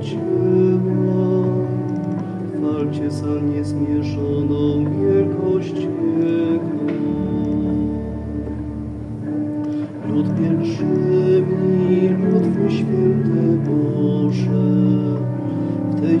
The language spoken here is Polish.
ciała. Chwalcie sal niezmierzoną wielkość Jego. Lud pielgrzymi, lud Twój święty Boże, w tej